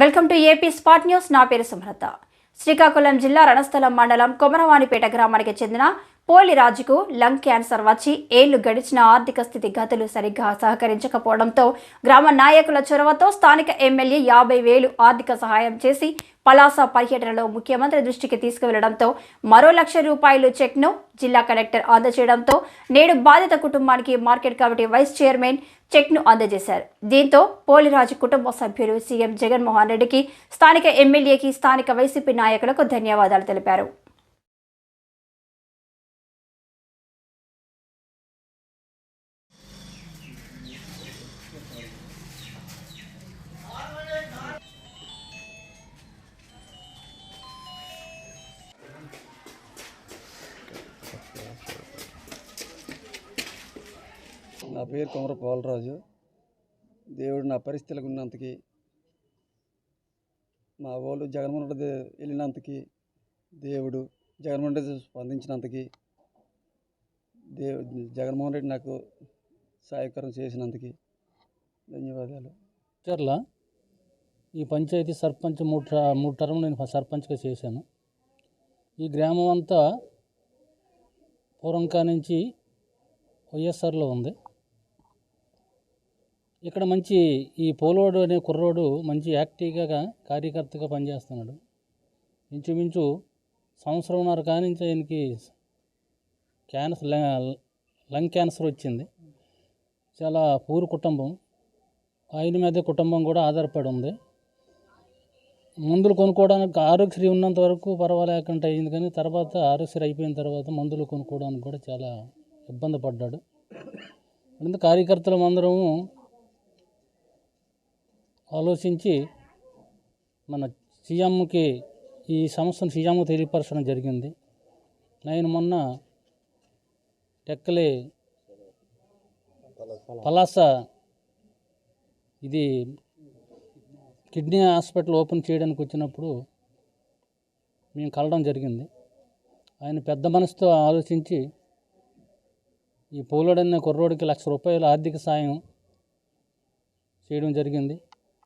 Welcome to AP spot news. నా పేరు సుమలత. శ్రీకాకుళం జిల్లా రణస్థలం మండలం కొమరవాణిపేట గ్రామానికి చెందిన పోలి రాజుకు లంగ్ క్యాన్సర్ వచ్చి ఏళ్ళు గడిచిన ఆర్థిక స్థితి గతులు సరిగ్గా సహకరించకపోవడంతో గ్రామ నాయకుల చొరవతో స్థానిక ఎమ్మెల్యే యాభై వేలు ఆర్థిక సహాయం చేసి పలాస పర్యటనలో ముఖ్యమంత్రి దృష్టికి తీసుకువెళ్ళడంతో మరో లక్ష రూపాయలు చెక్ను జిల్లా కలెక్టర్ అందజేయడంతో నేడు బాధిత కుటుంబానికి మార్కెట్ కమిటీ వైస్ చైర్మన్ చెక్ను అందజేశారు. దీంతో పోలిరాజు కుటుంబ సభ్యులు సీఎం జగన్మోహన్ రెడ్డికి స్థానిక ఎమ్మెల్యేకి స్థానిక వైసీపీ నాయకులకు ధన్యవాదాలు తెలిపారు. నా పేరు కొమర పాలరాజు. దేవుడు నా పరిస్థితులకు ఉన్నంతకి మా వాళ్ళు జగన్మోహన్ రెడ్డి వెళ్ళినంతకి దేవుడు జగన్మోహన్ రెడ్డి స్పందించినంతకి దేవు జగన్మోహన్ రెడ్డి నాకు సహాయకరం చేసినందుకు ధన్యవాదాలు. చర్ల ఈ పంచాయతీ సర్పంచ్ మూడు ట- మూడు టర్మ్ నేను సర్పంచ్గా చేశాను. ఈ గ్రామం అంతా పూర్వంకా నుంచి వైఎస్ఆర్లో ఉంది. ఇక్కడ మంచి ఈ పోలోడు అనే కుర్రోడు మంచి యాక్టివ్గా కార్యకర్తగా పనిచేస్తున్నాడు. ఇంచుమించు సంవత్సరంన్నర కానించి ఆయనకి క్యాన్సర్ ల- లంగ్ క్యాన్సర్ వచ్చింది. చాలా పూర్ కుటుంబం. ఆయన మీద కుటుంబం కూడా ఆధారపడి ఉంది. మందులు కొనుక్కోవడానికి ఆరోగ్యశ్రీ ఉన్నంత వరకు పర్వాలేకుండా అయింది కానీ తర్వాత ఆరోగ్యశ్రీ అయిపోయిన తర్వాత మందులు కొనుక్కోవడానికి కూడా చాలా ఇబ్బంది పడ్డాడు. అందుకు కార్యకర్తలం అందరము ఆలోచించి మన సీఎంకి ఈ సమస్యను సీఎంకు తెలియపరచడం జరిగింది. నేను మొన్న టెక్కలి పలాస ఇది కిడ్నీ హాస్పిటల్ ఓపెన్ చేయడానికి వచ్చినప్పుడు మేము కలవడం జరిగింది. ఆయన పెద్ద మనసుతో ఆలోచించి ఈ పోలోడన్న కుర్రోడికి లక్ష రూపాయల ఆర్థిక సాయం చేయడం జరిగింది.